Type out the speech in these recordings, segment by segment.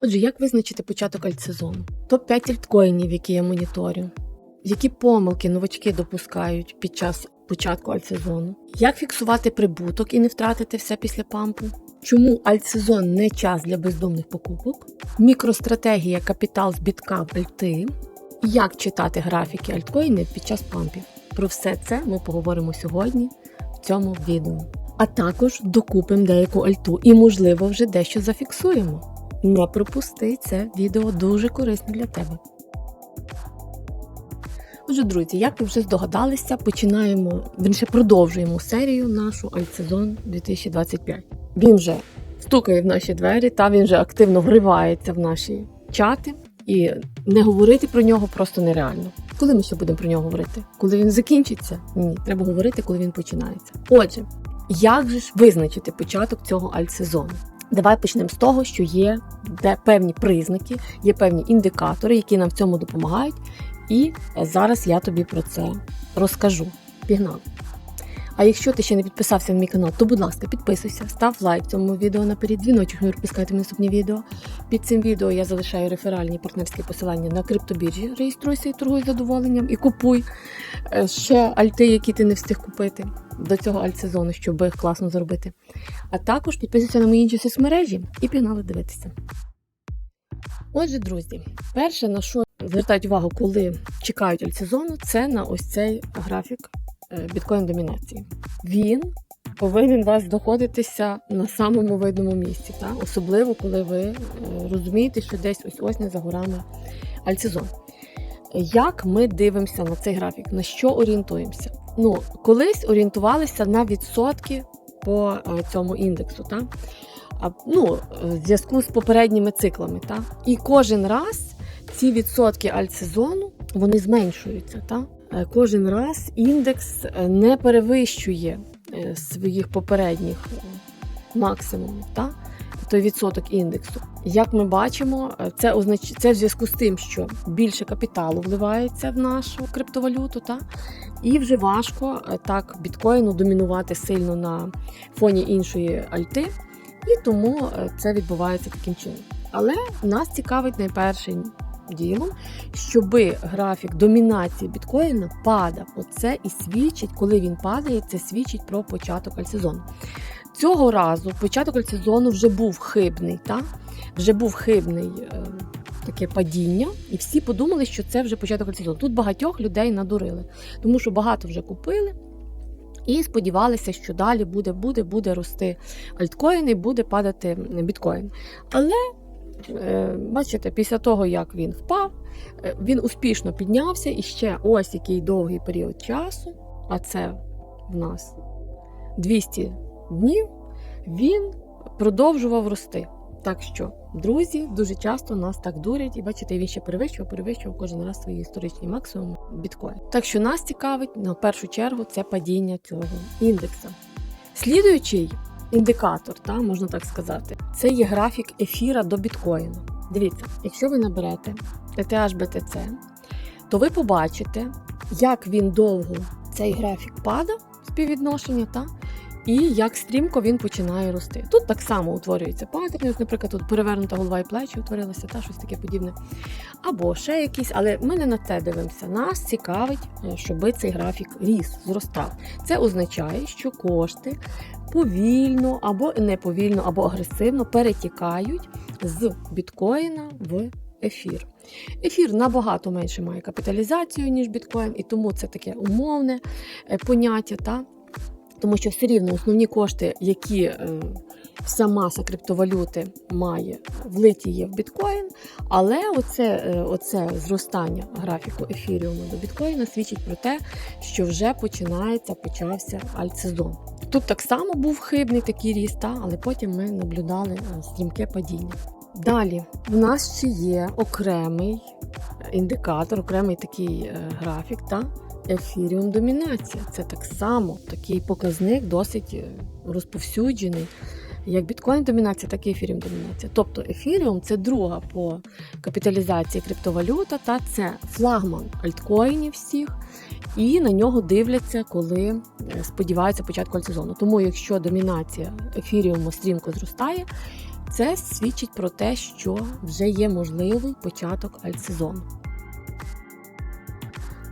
Отже, як визначити початок альтсезону? Топ-5 альткоїнів, які я моніторю. Які помилки новачки допускають під час початку альтсезону? Як фіксувати прибуток і не втратити все після пампу? Чому альтсезон не час для бездомних покупок? Мікростратегія капітал з бітка в альти. Як читати графіки альткоїнів під час пампів? Про все це ми поговоримо сьогодні в цьому відео. А також докупимо деяку альту і, можливо, вже дещо зафіксуємо. Не пропусти це відео дуже корисне для тебе. Отже, друзі, як ви вже здогадалися, починаємо, верніше продовжуємо серію нашу альтсезон 2025. Він вже стукає в наші двері, та він вже активно вривається в наші чати, і не говорити про нього просто нереально. Коли ми ще будемо про нього говорити? Коли він закінчиться? Ні, треба говорити, коли він починається. Отже, як же ж визначити початок цього альтсезону? Давай почнемо з того, що є певні признаки, є певні індикатори, які нам в цьому допомагають. І зараз я тобі про це розкажу. Пігнали! А якщо ти ще не підписався на мій канал, то будь ласка, підписуйся, став лайк цьому відео наперед, дзвіночок не пропускайте наступні відео. Під цим відео я залишаю реферальні партнерські посилання на криптобіржі. Реєструйся і торгуй з задоволенням і купуй е, ще альти, які ти не встиг купити до цього альтсезону, щоб їх класно зробити. А також підписуйся на мої інші соцмережі і пігнали дивитися. Отже, друзі, перше, на що звертають увагу, коли чекають альтсезону, це на ось цей графік біткоін домінації. Він повинен вас доходитися на самому видному місці, та? особливо коли ви е, розумієте, що десь ось ось не за горами альтсезон. Як ми дивимося на цей графік? На що орієнтуємося? Ну, колись орієнтувалися на відсотки по е, цьому індексу, та? А, ну, в зв'язку з попередніми циклами. Та? І кожен раз ці відсотки альтсезону вони зменшуються. Та? Е, Кожен раз індекс е, не перевищує е, своїх попередніх максимумів. Та? Той відсоток індексу. Як ми бачимо, це означ... це в зв'язку з тим, що більше капіталу вливається в нашу криптовалюту, та? і вже важко так біткоїну домінувати сильно на фоні іншої альти, і тому це відбувається таким чином. Але нас цікавить найперше ділом, щоби графік домінації біткоїна падав. Оце і свідчить, коли він падає, це свідчить про початок альтсезону. Цього разу початок альтсезону вже був хибний, та? вже був хибний е, таке падіння, і всі подумали, що це вже початок альтсезону. Тут багатьох людей надурили, тому що багато вже купили. І сподівалися, що далі буде, буде, буде рости альткоін і буде падати біткоін. Але Бачите, після того, як він впав, е, він успішно піднявся і ще ось який довгий період часу, а це в нас 200 днів, він продовжував рости. Так що, друзі, дуже часто нас так дурять, і бачите, він ще перевищував, перевищував кожен раз свої історичні максимуми біткоін. Так що нас цікавить на першу чергу це падіння цього індексу. Слідуючий індикатор, та, можна так сказати, це є графік ефіра до біткоїну. Дивіться, якщо ви наберете ETH BTC, то ви побачите, як він довго цей графік падав співвідношення, та, і як стрімко він починає рости. Тут так само утворюється паттерн, наприклад, тут перевернута голова і плечі утворилася, та щось таке подібне. Або ще якісь, але ми не на це дивимося. Нас цікавить, е, щоб цей графік ріс, зростав. Це означає, що кошти повільно або не повільно, або агресивно перетікають з біткоїна в ефір. Ефір набагато менше має капіталізацію, ніж біткоін, і тому це таке умовне е, поняття. Та? Тому що все рівно основні кошти, які е, вся маса криптовалюти має, влиті є в біткоін, але оце, е, оце зростання графіку ефіріуму до біткоїна свідчить про те, що вже починається, почався альтсезон. Тут так само був хибний такий ріст, але потім ми наблюдали е, стрімке падіння. Далі в нас ще є окремий індикатор, окремий такий е, графік. Та, Ефіріум домінація. Це так само такий показник досить е, розповсюджений. Як біткоін домінація, так і ефіріум домінація. Тобто ефіріум це друга по капіталізації криптовалюта, та це флагман альткоїнів всіх, і на нього дивляться, коли е, сподіваються початку альтсезону. Тому, якщо домінація ефіріуму стрімко зростає, Це свідчить про те, що вже є можливий початок альтсезону.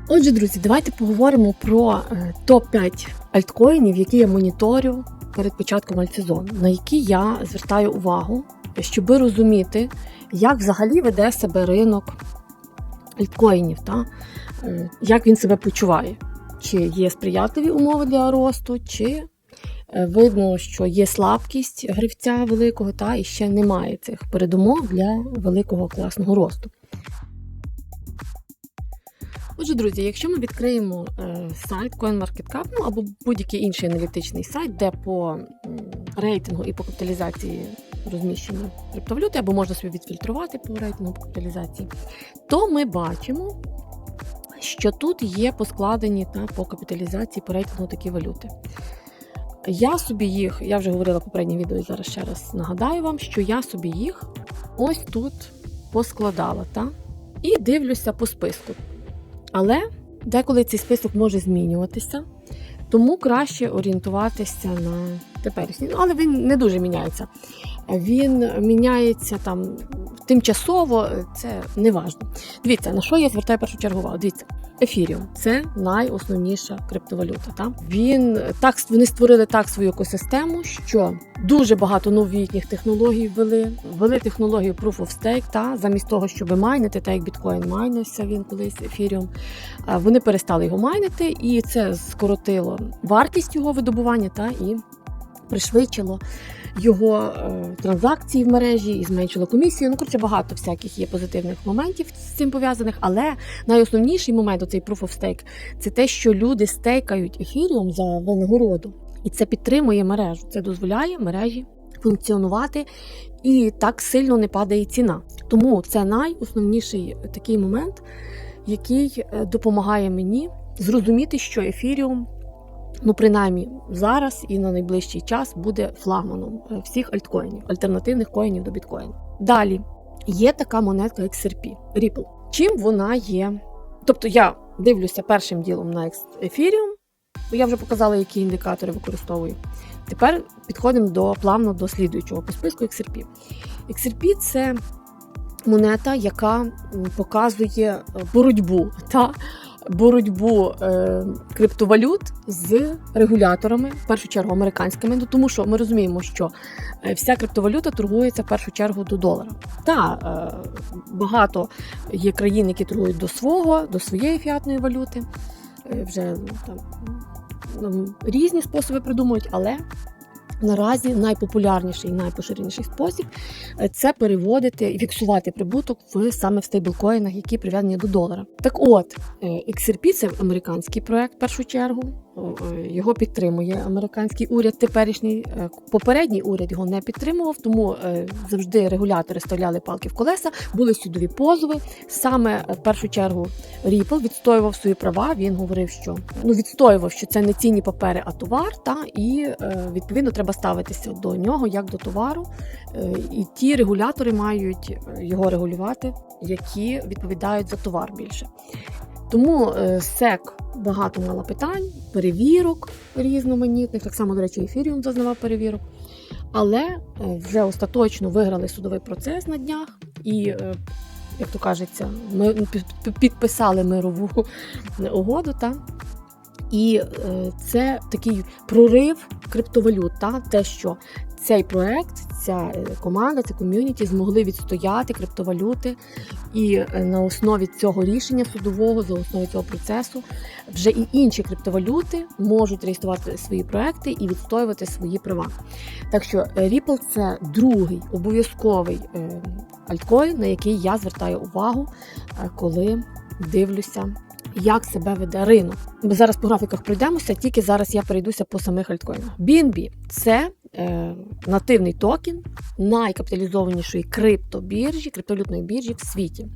Отже, друзі, давайте поговоримо про е, топ-5 альткоїнів, які я моніторю перед початком альтсезону, на які я звертаю увагу, щоб розуміти, як взагалі веде себе ринок альткоїнів, та? е, як він себе почуває. Чи є сприятливі умови для росту, чи е, видно, що є слабкість гривця великого, та і ще немає цих передумов для великого класного росту. Отже, друзі, якщо ми відкриємо е, сайт CoinMarketCap, ну або будь-який інший аналітичний сайт, де по рейтингу і по капіталізації розміщені криптовалюти, або можна собі відфільтрувати по рейтингу по капіталізації, то ми бачимо, що тут є поскладені та по капіталізації по рейтингу такі валюти. Я собі їх, я вже говорила в попередньому відео, і зараз ще раз нагадаю вам, що я собі їх ось тут поскладала, та? і дивлюся по списку. Але деколи цей список може змінюватися, тому краще орієнтуватися на теперішній. Ну, але він не дуже міняється. Він міняється там тимчасово, це не важливо. Дивіться, на що я звертаю першу чергу увагу. Дивіться, Ефіріум це найосновніша криптовалюта. Та? Він так вони створили так свою екосистему, що дуже багато новітніх технологій ввели. Ввели технологію Proof of Stake, та замість того, щоб майнити, так як біткоін майнився він колись ефіріум. Вони перестали його майнити, і це скоротило вартість його видобування та і пришвидшило його е, транзакції в мережі і зменшило комісію. Ну, коротше, багато всяких є позитивних моментів з цим пов'язаних. Але найосновніший момент у цей Proof of Stake – це те, що люди стейкають ефіріум за винагороду, і це підтримує мережу. Це дозволяє мережі функціонувати і так сильно не падає ціна. Тому це найосновніший такий момент, який е, допомагає мені зрозуміти, що ефіріум ну принаймні зараз і на найближчий час буде флагманом е, всіх альткоїнів, альтернативних коїнів до біткоїну. Далі є така монетка XRP Ripple. Чим вона є? Тобто я дивлюся першим ділом на Ethereum, я вже показала, які індикатори використовую. Тепер підходимо до плавно до слідуючого по списку XRP. XRP – це монета, яка показує боротьбу та боротьбу е, криптовалют з регуляторами, в першу чергу американськими, ну тому що ми розуміємо, що е, вся криптовалюта торгується в першу чергу до долара. Та е, багато є країн, які торгують до свого, до своєї фіатної валюти. Вже там ну, різні способи придумують, але Наразі найпопулярніший і найпоширеніший спосіб е, це переводити і фіксувати прибуток в саме в стейблкоїнах, які прив'язані до долара. Так, от е, XRP – це американський проект в першу чергу. Е, його підтримує американський уряд. Теперішній попередній уряд його не підтримував, тому завжди регулятори ставляли палки в колеса, були судові позови. Саме в першу чергу Ripple відстоював свої права. Він говорив, що ну відстоював, що це не цінні папери, а товар. Та і відповідно треба ставитися до нього як до товару. І ті регулятори мають його регулювати, які відповідають за товар більше. Тому СЕК багато мала питань, перевірок різноманітних, так само, до речі, ефіріум зазнавав перевірок. Але вже остаточно виграли судовий процес на днях і, як то кажеться, ми підписали мирову угоду. Та? І це такий прорив криптовалют, та? те, що цей проект, ця е, команда, це ком'юніті змогли відстояти криптовалюти, і е, на основі цього рішення судового, за основі цього процесу, вже і інші криптовалюти можуть реєструвати свої проекти і відстоювати свої права. Так що е, Ripple – це другий обов'язковий альткоін, на який я звертаю увагу, коли дивлюся як себе веде ринок. Ми зараз по графіках пройдемося, тільки зараз я перейдуся по самих альткоїнах. BNB – це нативний токен найкапіталізованішої криптобіржі, криптовалютної біржі в світі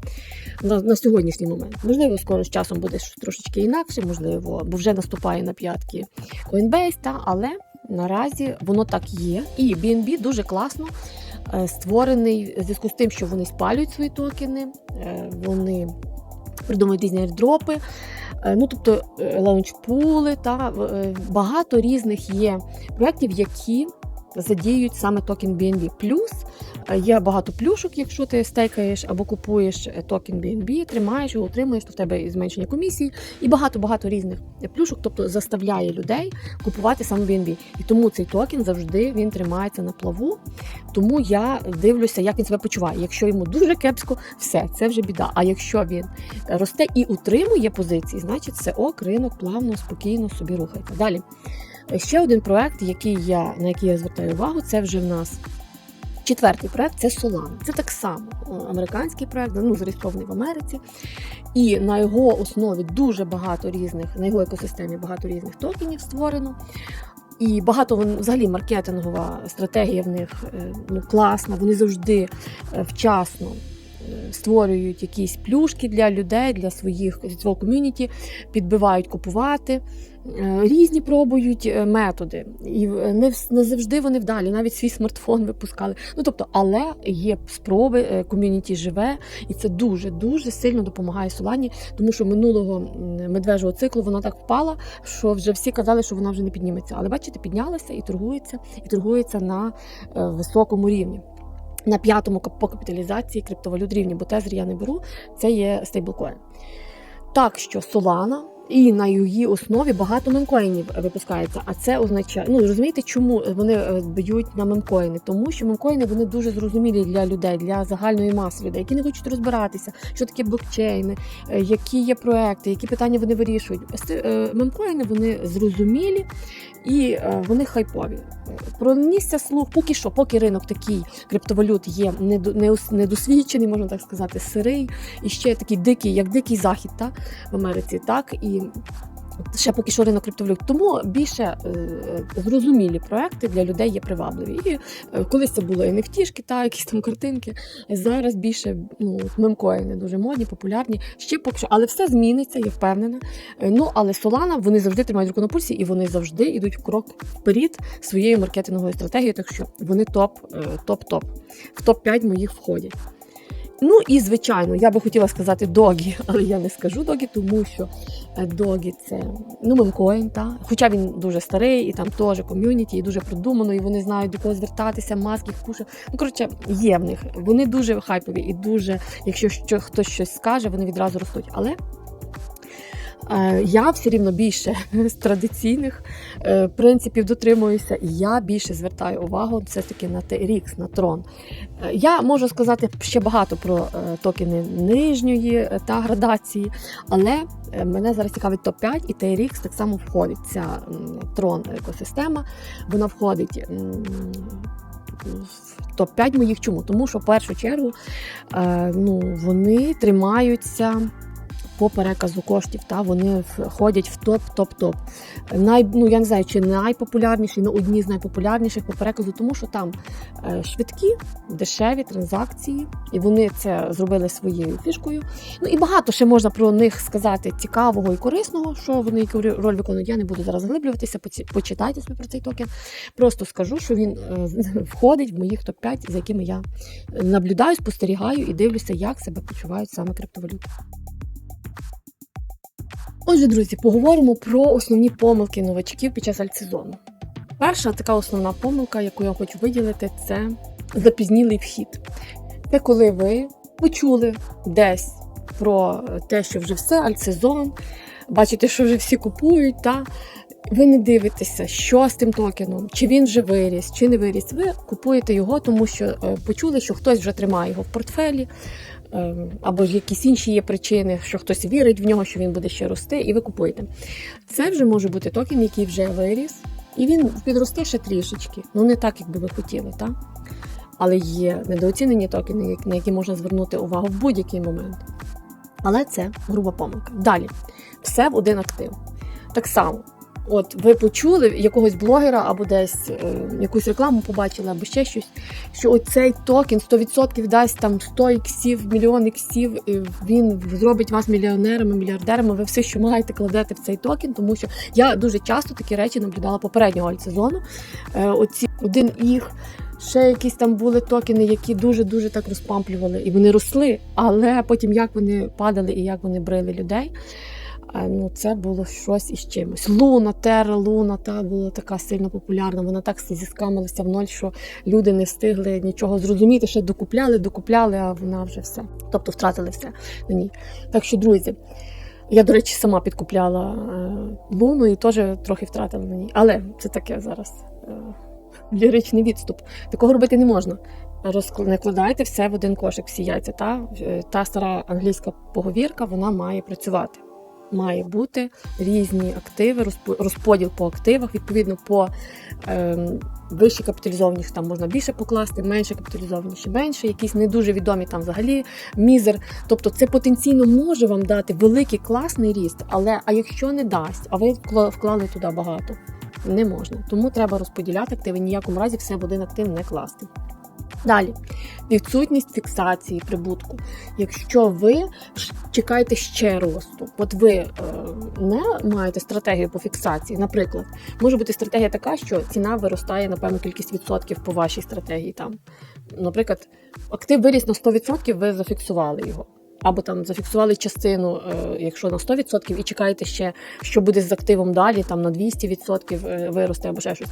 на, на сьогоднішній момент. Можливо, скоро з часом буде трошечки інакше, можливо, бо вже наступає на п'ятки Coinbase, та, але наразі воно так є. І BNB дуже класно. Е, створений в зв'язку з тим, що вони спалюють свої токени, е, вони придумують різні е, ну тобто е, лаунчпули та е, багато різних є проєктів, які задіють саме токен BNB. Плюс е, є багато плюшок, якщо ти стейкаєш або купуєш е, токен BNB, тримаєш його, утримуєш, то в тебе і зменшення комісії, і багато-багато різних плюшок, тобто заставляє людей купувати саме BNB. І тому цей токен завжди він тримається на плаву. Тому я дивлюся, як він себе почуває. Якщо йому дуже кепсько, все, це вже біда. А якщо він росте і утримує позиції, значить це ок, ринок плавно, спокійно собі рухається. Далі. Ще один проект, який я, на який я звертаю увагу, це вже в нас четвертий проект це Solana. Це так само американський проект, ну, зареєстрований в Америці. І на його основі дуже багато різних, на його екосистемі багато різних токенів створено. І багато взагалі маркетингова стратегія в них е, ну, класна. Вони завжди е, вчасно е, створюють якісь плюшки для людей, для своїх свого ком'юніті, підбивають купувати. Е, Різні пробують е, методи, і не, не завжди вони вдалі, навіть свій смартфон випускали. Ну тобто, але є спроби, е, ком'юніті живе, і це дуже дуже сильно допомагає Солані, тому що минулого медвежого циклу вона так впала, що вже всі казали, що вона вже не підніметься. Але бачите, піднялася і торгується, і торгується на високому рівні. На п'ятому по капіталізації криптовалют рівні, бо тезер я не беру, це є стейблкоін. Так що Solana і на її основі багато мемкоїнів випускається. А це означає, ну розумієте, чому вони е, б'ють на мемкоїни? Тому що мемкоїни вони дуже зрозумілі для людей, для загальної маси людей, які не хочуть розбиратися, що таке блокчейни, е, які є проекти, які питання вони вирішують. Е, Мемкоїни вони зрозумілі і е, вони хайпові. Пронісся слух, поки що, поки ринок такий криптовалют є недосвідчений, можна так сказати, сирий і ще такий дикий, як дикий захід та, в Америці, так і. Ще поки що ринок криптовалют. Тому більше е, зрозумілі проекти для людей є привабливі. І е, колись це було NFT-шки, та якісь там картинки. Зараз більше ну, мемкоїни дуже модні, популярні. Ще поки що, але все зміниться, я впевнена. Е, Ну але Solana, вони завжди тримають руку на пульсі і вони завжди йдуть в крок вперед своєю маркетинговою стратегією. Так що вони топ, е, топ-топ. В топ-5 моїх входять. Ну і звичайно, я би хотіла сказати догі, але я не скажу догі, тому що е, догі це ну мемкоін, та хоча він дуже старий, і там теж ком'юніті, і дуже продумано, і вони знають до кого звертатися, маски, куша. Ну коротше, є в них. Вони дуже хайпові і дуже, якщо що, хтось щось скаже, вони відразу ростуть. Але я все рівно більше з традиційних е, принципів дотримуюся, і я більше звертаю увагу все таки на TRX, на трон. Е, Я можу сказати ще багато про е, токени нижньої е, та градації, але е, мене зараз цікавить топ-5, і TRX так само входить. Ця трон екосистема, вона входить. в топ-5 моїх чому? Тому що в першу чергу е, ну, вони тримаються по переказу коштів, та вони входять в топ-топ-топ. Най, ну, я не знаю, чи найпопулярніші, але одні з найпопулярніших по переказу, тому що там е, швидкі, дешеві транзакції, і вони це зробили своєю фішкою. Ну і багато ще можна про них сказати цікавого і корисного, що вони яку роль виконують. Я не буду зараз заглиблюватися, почитайте собі про цей токен. Просто скажу, що він е, входить в моїх топ-5, за якими я наблюдаю, спостерігаю і дивлюся, як себе почувають саме криптовалюти. Отже, друзі, поговоримо про основні помилки новачків під час альтсезону. Перша така основна помилка, яку я хочу виділити, це запізнілий вхід. Це коли ви почули десь про те, що вже все, альтсезон, бачите, що вже всі купують, та ви не дивитеся, що з тим токеном, чи він вже виріс, чи не виріс. Ви купуєте його, тому що е, почули, що хтось вже тримає його в портфелі, або ж якісь інші є причини, що хтось вірить в нього, що він буде ще рости, і ви купуєте. Це вже може бути токен, який вже виріс, і він підросте ще трішечки. Ну не так, як би ви хотіли, так? Але є недооцінені токени, на які можна звернути увагу в будь-який момент. Але це груба помилка. Далі, все в один актив. Так само, от ви почули якогось блогера або десь е, якусь рекламу побачили, або ще щось, що оцей токен 100% дасть там 100 іксів, мільйон іксів, він зробить вас мільйонерами, мільярдерами. Ви все, що маєте, кладете в цей токен, тому що я дуже часто такі речі наблюдала попереднього альтсезону. Е, оці один їх. Ще якісь там були токени, які дуже дуже так розпамплювали, і вони росли. Але потім як вони падали і як вони брили людей. А, ну, це було щось із чимось. Луна, Терра, Луна та була така сильно популярна. Вона так зіскамилася в ноль, що люди не встигли нічого зрозуміти, ще докупляли, докупляли, а вона вже все. Тобто втратили все на ній. Так що, друзі, я, до речі, сама підкупляла е, луну і теж трохи втратила на ній. Але це таке зараз е, ліричний відступ. Такого робити не можна. Розкл- Не кладайте все в один кошик, всі яйця. Та, Е, та стара англійська поговірка вона має працювати. Має бути різні активи, розподіл по активах, відповідно по ем, вище капіталізованих там можна більше покласти, менше капіталізовані ще менше, якісь не дуже відомі там взагалі мізер. Тобто це потенційно може вам дати великий класний ріст, але а якщо не дасть, а ви вклали туди багато, не можна. Тому треба розподіляти активи, ніякому разі все в один актив не класти. Далі, відсутність фіксації прибутку. Якщо ви чекаєте ще росту, от ви е, не маєте стратегію по фіксації, наприклад, може бути стратегія така, що ціна виростає на певну кількість відсотків по вашій стратегії. Там, наприклад, актив виріс на 100%, ви зафіксували його. Або там зафіксували частину, е, якщо на 100%, і чекаєте ще, що буде з активом далі, там на 200% е, виросте або ще щось.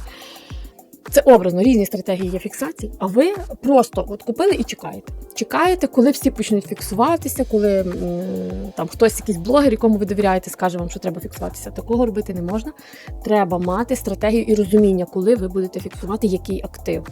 Це образно різні стратегії є фіксації, а ви просто от купили і чекаєте. Чекаєте, коли всі почнуть фіксуватися, коли там хтось, якийсь блогер, якому ви довіряєте, скаже вам, що треба фіксуватися. Такого робити не можна. Треба мати стратегію і розуміння, коли ви будете фіксувати який актив.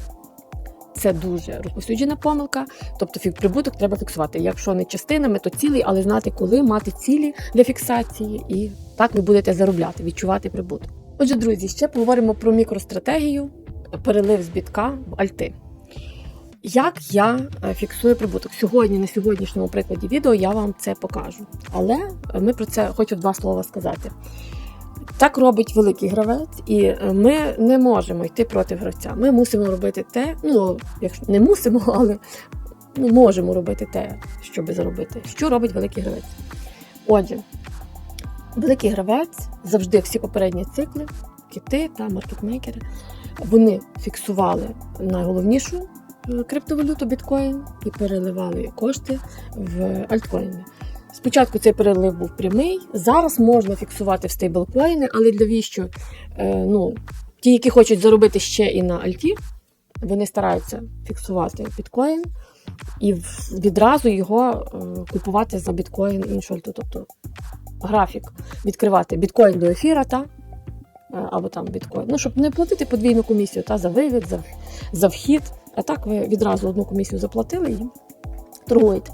Це дуже розповсюджена помилка. Тобто прибуток треба фіксувати. Якщо не частинами, то цілий, але знати, коли мати цілі для фіксації, і так ви будете заробляти, відчувати прибуток. Отже, друзі, ще поговоримо про мікростратегію, перелив з бітка в альти. Як я е, фіксую прибуток? Сьогодні, на сьогоднішньому прикладі відео, я вам це покажу. Але ми про це хочу два слова сказати. Так робить великий гравець, і е, ми не можемо йти проти гравця. Ми мусимо робити те, ну якщо не мусимо, але ну, можемо робити те, щоб заробити. Що робить великий гравець? Отже, великий гравець завжди всі попередні цикли, кити та маркетмейкери, вони фіксували найголовнішу е, криптовалюту біткоін і переливали кошти в альткоїни. Спочатку цей перелив був прямий, зараз можна фіксувати в стейблкоїни, але для віщо е, ну, ті, які хочуть заробити ще і на альті, вони стараються фіксувати біткоін і відразу його е, купувати за біткоін альту. Тобто графік відкривати біткоін до ефіра, та, або там біткоін. Ну, щоб не платити подвійну комісію та, за вивід, за, за вхід. А так ви відразу одну комісію заплатили і торгуєте.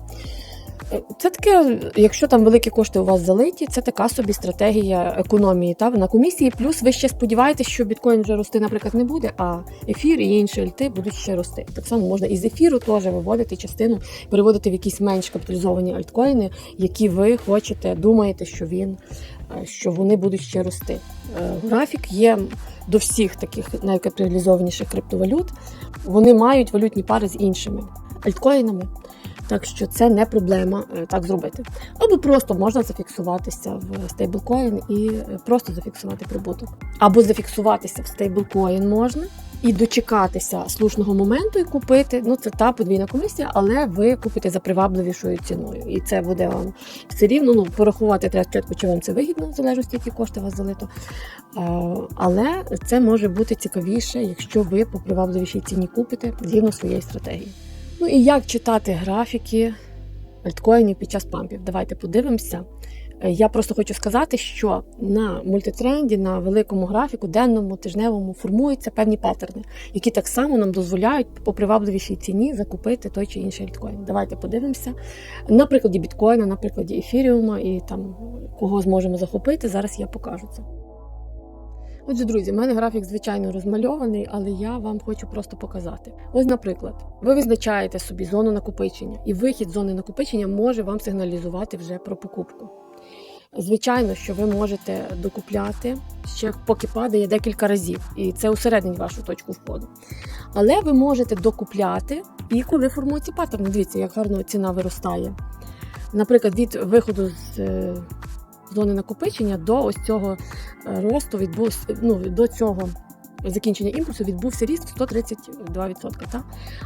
Е, Це таке, якщо там великі кошти у вас залиті, це така собі стратегія економії та на комісії. Плюс ви ще сподіваєтесь, що біткоін вже рости, наприклад, не буде, а ефір і інші альти будуть ще рости. Так само можна із ефіру теж виводити частину, переводити в якісь менш капіталізовані альткоїни, які ви хочете, думаєте, що він е, що вони будуть ще рости. Е, Графік є до всіх таких найкапіталізованіших криптовалют. Вони мають валютні пари з іншими альткоїнами. Так що це не проблема е, так зробити. Або просто можна зафіксуватися в стейблкоін і е, просто зафіксувати прибуток. Або зафіксуватися в стейблкоін можна і дочекатися слушного моменту і купити. Ну це та подвійна комісія, але ви купите за привабливішою ціною. І це буде вам все рівно. Ну порахувати треба спочатку, чи вам це вигідно, в залежності, які кошти вас залито. Але це може бути цікавіше, якщо ви по привабливішій ціні купите згідно своєї стратегії. Ну і як читати графіки альткоїнів під час пампів? Давайте подивимося. Е, Я просто хочу сказати, що на мультитренді, на великому графіку, денному, тижневому формуються певні паттерни, які так само нам дозволяють по привабливішій ціні закупити той чи інший альткоін. Давайте подивимося. На прикладі біткоїна, на прикладі ефіріума і там кого зможемо захопити. Зараз я покажу це. Отже, друзі, в мене графік, звичайно, розмальований, але я вам хочу просто показати. Ось, наприклад, ви визначаєте собі зону накопичення, і вихід зони накопичення може вам сигналізувати вже про покупку. Звичайно, що ви можете докупляти ще поки падає декілька разів, і це усереднить вашу точку входу. Але ви можете докупляти і коли формується паттерн. Дивіться, як гарно ціна виростає. Наприклад, від виходу з е, зони накопичення до ось цього е, росту відбувся ну, до цього закінчення імпульсу відбувся ріст 132%. Та?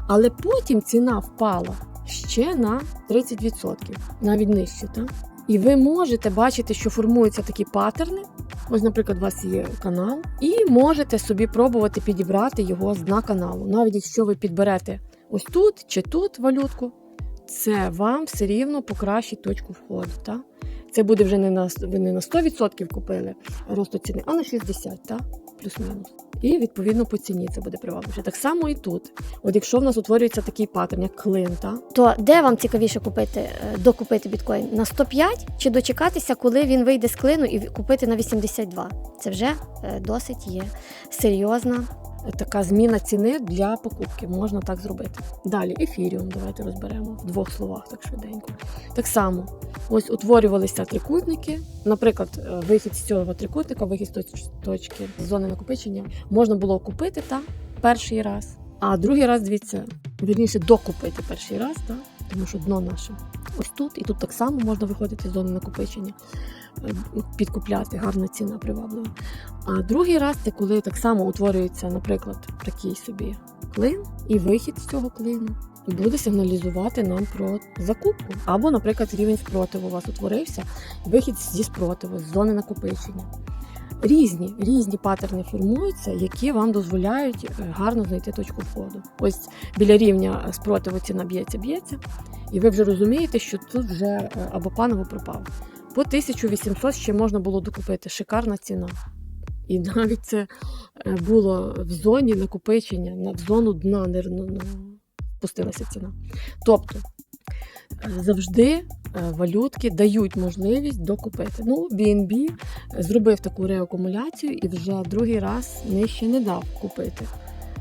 Але потім ціна впала ще на 30%, навіть нижче. Та? І ви можете бачити, що формуються такі паттерни. Ось, наприклад, у вас є канал, і можете собі пробувати підібрати його з дна каналу. Навіть якщо ви підберете ось тут чи тут валютку, це вам все рівно покращить точку входу. Так? Це буде вже не на ви не на 100% купили росту ціни, а на 60%, так? плюс-мінус. І відповідно по ціні це буде привабливіше. Так само і тут. От якщо в нас утворюється такий паттерн, як клин, так? То де вам цікавіше купити, е, докупити біткоін? На 105 чи дочекатися, коли він вийде з клину і купити на 82? Це вже е, досить є серйозна. Така зміна ціни для покупки. Можна так зробити. Далі ефіріум, давайте розберемо в двох словах так швиденько. Так само, ось утворювалися трикутники. Наприклад, е, вихід з цього трикутника, вихід з точки з зони накопичення можна було купити та перший раз. А другий раз, дивіться, вірніше докупити перший раз, та? Тому що дно наше. Ось тут, і тут так само можна виходити з зони накопичення, е, підкупляти, гарна ціна приваблива. А другий раз це коли так само утворюється, наприклад, такий собі клин, і вихід з цього клину буде сигналізувати нам про закупку. Або, наприклад, рівень спротиву у вас утворився, вихід зі спротиву, з зони накопичення. Різні різні паттерни формуються, які вам дозволяють е, гарно знайти точку входу. Ось біля рівня спротиву ціна б'ється, б'ється, і ви вже розумієте, що тут вже е, або паново пропав. По 1800 ще можна було докупити. Шикарна ціна. І навіть це е, було в зоні накопичення, на- зону дна не ну, ну, ціна. Тобто е, завжди е, валютки дають можливість докупити. Ну, BNB зробив таку реакумуляцію і вже другий раз нижче не дав купити.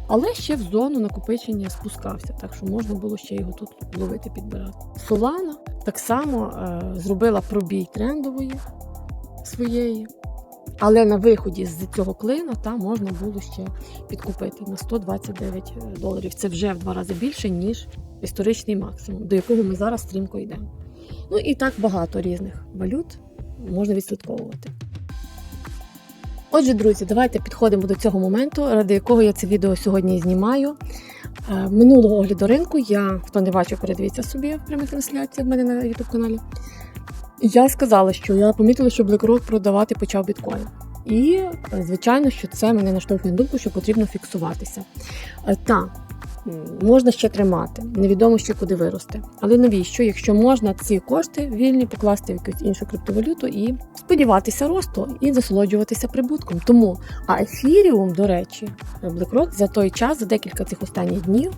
Але ще в зону накопичення спускався, так що можна було ще його тут ловити, підбирати. Solana так само е, зробила пробій трендової своєї. Але на виході з цього клина там можна було ще підкупити на 129 доларів. Це вже в два рази більше, ніж історичний максимум, до якого ми зараз стрімко йдемо. Ну і так багато різних валют можна відслідковувати. Отже, друзі, давайте підходимо до цього моменту, ради якого я це відео сьогодні знімаю. Е, Минулого огляду ринку я, хто не бачив, передивіться собі в прямій трансляції в мене на YouTube каналі. Я сказала, що я помітила, що BlackRock продавати почав біткоін. І, е, звичайно, що це мене наштовхує на думку, що потрібно фіксуватися. Е, Та можна ще тримати, невідомо ще куди виросте. Але навіщо, якщо можна ці кошти вільні покласти в якусь іншу криптовалюту і сподіватися росту і насолоджуватися прибутком. Тому а ефіріум, до речі, BlackRock за той час, за декілька цих останніх днів.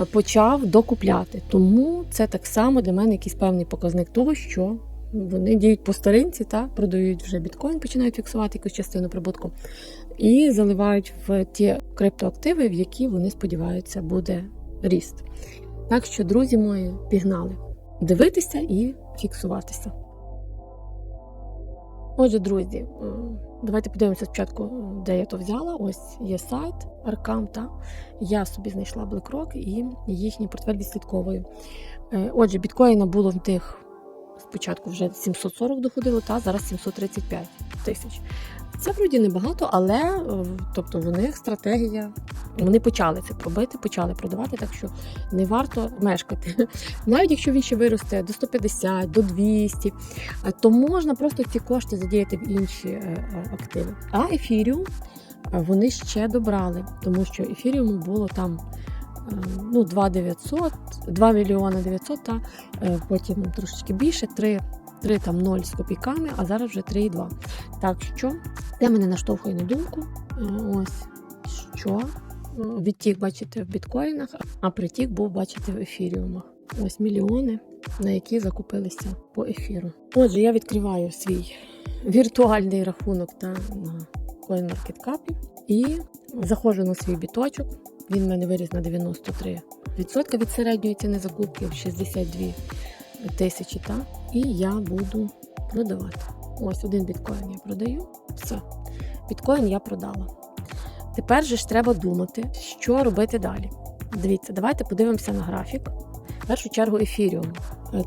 е, Почав докупляти, тому це так само для мене якийсь певний показник того, що вони діють по старинці, та продають вже біткоін, починають фіксувати якусь частину прибутку і заливають в ті криптоактиви, в які вони сподіваються буде ріст. Так що, друзі мої, пігнали дивитися і фіксуватися. Отже, друзі, е, давайте подивимося спочатку, де я то взяла. Ось є сайт Arcam, та я собі знайшла BlackRock і їхній портфель відслідковую. Е, Отже, біткоїна було в них спочатку вже 740 доходило, та зараз 735 тисяч. Це вроді небагато, але е, тобто в них стратегія. Вони почали це пробити, почали продавати, так що не варто мешкати. Навіть якщо він ще виросте до 150, до 200, е, то можна просто ці кошти задіяти в інші е, активи. А ефіріум вони ще добрали, тому що ефіріуму було там ну, 2 900, 2 мільйони 900, та е, потім трошечки більше, 3, 3 там 0 з копійками, а зараз вже 3,2. Так що це мене наштовхує на думку. е, Ось що е, відтік, бачите, в біткоїнах, а притік був, бачите, в ефіріумах. Ось мільйони, на які закупилися по ефіру. Отже, я відкриваю свій віртуальний рахунок та на CoinMarketCap і заходжу на свій біточок. Він в мене виріс на 93% від середньої ціни закупки в 62 тисячі. Та? І я буду продавати. Ось один біткоін я продаю. Все. Біткоін я продала. Тепер же ж треба думати, що робити далі. Дивіться, давайте подивимося на графік. В першу чергу ефіріум.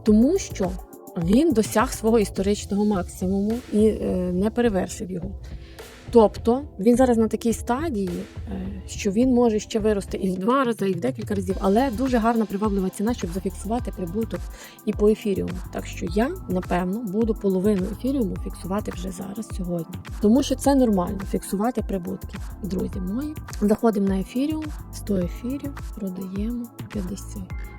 Тому що він досяг свого історичного максимуму і е, не перевершив його. Тобто він зараз на такій стадії, е, що він може ще вирости і в два рази, і в декілька разів, але дуже гарна приваблива ціна, щоб зафіксувати прибуток і по ефіріуму. Так що я напевно буду половину ефіріуму фіксувати вже зараз сьогодні, тому що це нормально фіксувати прибутки. Друзі мої, заходимо на ефіріум, 100 ефірів, продаємо 50.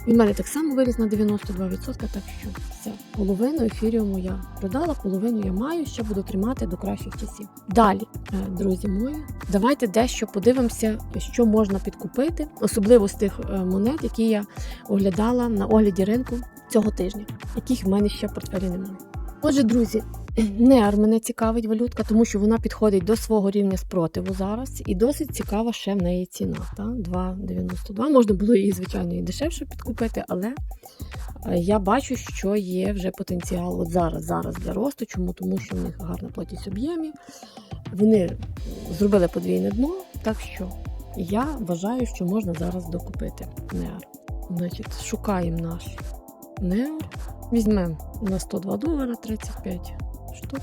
Він мене так само виріс на 92%, так що все. Половину ефіріуму я продала, половину я маю, ще буду тримати до кращих часів. Далі, е, друзі мої, давайте дещо подивимося, що можна підкупити, особливо з тих е, монет, які я оглядала на огляді ринку цього тижня, яких в мене ще в портфелі немає. Отже, друзі, неар мене цікавить валютка, тому що вона підходить до свого рівня спротиву зараз, і досить цікава ще в неї ціна. Та? 2,92. Можна було її, звичайно, і дешевше підкупити, але е, я бачу, що є вже потенціал от зараз, зараз для росту. Чому? Тому що в них гарна плотність об'ємів. Вони зробили подвійне дно, так що я вважаю, що можна зараз докупити неар. Значить, шукаємо наш неар. Візьмемо на 102 долара 35 штук.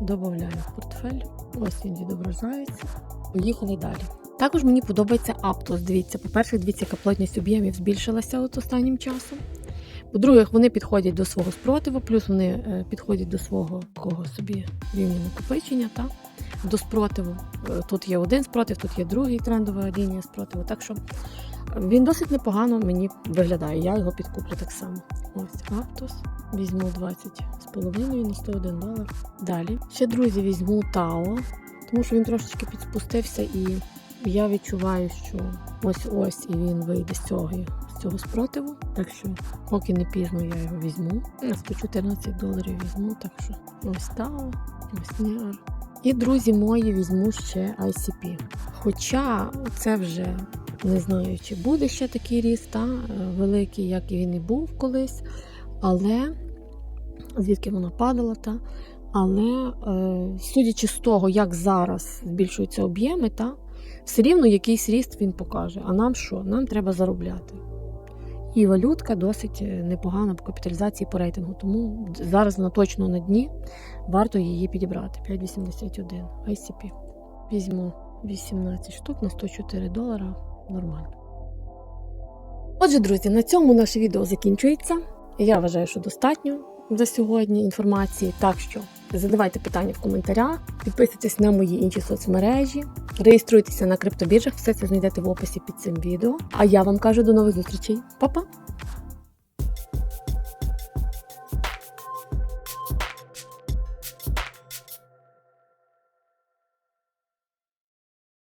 Додаємо в портфель. Ось він відображається. Поїхали далі. Також мені подобається Aptos. Дивіться, по-перше, дивіться, яка плотність об'ємів збільшилася от останнім часом. По-друге, вони підходять до свого спротиву, плюс вони е, підходять до свого кого собі рівня накопичення. Та? До спротиву. Е, Тут є один спротив, тут є другий трендова лінія спротиву. Так що він досить непогано мені виглядає. Я його підкуплю так само. Ось Aptos. Візьму 20 з половиною на 101 долар. Далі. Ще, друзі, візьму Тао, тому що він трошечки підспустився і я відчуваю, що ось ось і він вийде з цього, з цього спротиву. Так що, поки не пізно, я його візьму. На 114 доларів візьму, так що ось Тао, ось Неар. І, друзі мої, візьму ще ICP. Хоча це вже не знаю, чи буде ще такий ріст, та, е, великий, як він і був колись. Але звідки вона падала, та. Але е, судячи з того, як зараз збільшуються об'єми, та, все рівно якийсь ріст він покаже. А нам що? Нам треба заробляти. І валютка досить е, непогана по капіталізації по рейтингу. Тому зараз вона точно на дні. Варто її підібрати. 5,81 ICP. Візьму 18 штук на 104 долара. Нормально. Отже, друзі, на цьому наше відео закінчується. Я вважаю, що достатньо за сьогодні інформації. Так що задавайте питання в коментарях, підписуйтесь на мої інші соцмережі, реєструйтеся на криптобіржах, все це знайдете в описі під цим відео. А я вам кажу до нових зустрічей. Па-па!